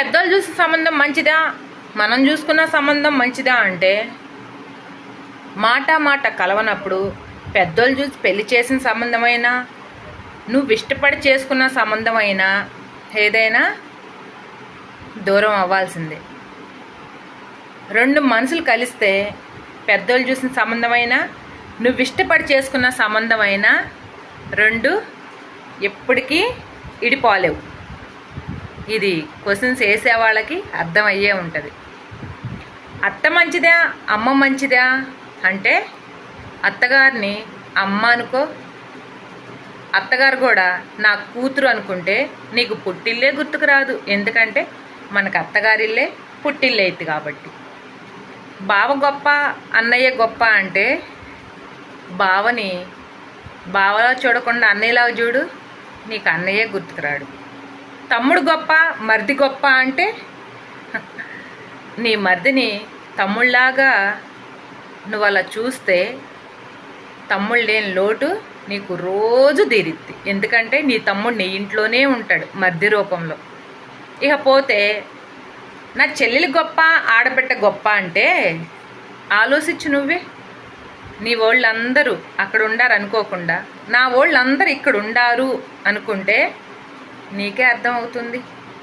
పెద్దోళ్ళు చూసిన సంబంధం మంచిదా? మనం చూసుకున్న సంబంధం మంచిదా అంటే? మాట మాట కలవనప్పుడు పెద్దోళ్ళు చూసి పెళ్ళి చేసిన సంబంధమైనా నువ్వు ఇష్టపడి చేసుకున్న సంబంధమైనా ఏదైనా దూరం అవ్వాల్సిందే. రెండు మనసులు కలిస్తే పెద్దోళ్ళు చూసిన సంబంధమైనా నువ్వు ఇష్టపడి చేసుకున్న సంబంధమైనా రెండు ఎప్పటికీ ఇడిపోలేవు. ఇది క్వశ్చన్స్ వేసే వాళ్ళకి అర్థమయ్యే ఉంటుంది. అత్త మంచిదా అమ్మ మంచిదా అంటే అత్తగారిని అమ్మ అనుకో అత్తగారు కూడా నా కూతురు అనుకుంటే నీకు పుట్టిల్లే గుర్తుకు రాదు. ఎందుకంటే మనకు అత్తగారిల్లే పుట్టిల్లే అయితే కాబట్టి. బావ గొప్ప అన్నయ్య గొప్ప అంటే బావని బావలా చూడకుండా అన్నయ్యలాగా చూడు నీకు అన్నయ్యే గుర్తుకురాడు తమ్ముడు గొప్ప మరిది గొప్ప అంటే నీ మరిదిని తమ్ముళ్ళాగా నువ్వు అలా చూస్తే తమ్ముళ్ళు లేని లోటు నీకు రోజు తీరిద్ది. ఎందుకంటే నీ తమ్ముడు నీ ఇంట్లోనే ఉంటాడు మర్ది రూపంలో. ఇకపోతే నా చెల్లెలు గొప్ప ఆడబిడ్డ గొప్ప అంటే ఆలోచించు నువ్వే. నీ వాళ్ళందరూ అక్కడ ఉండారు అనుకోకుండా నా వాళ్ళందరూ ఇక్కడ ఉండారు అనుకుంటే నీకే అర్థమవుతుంది.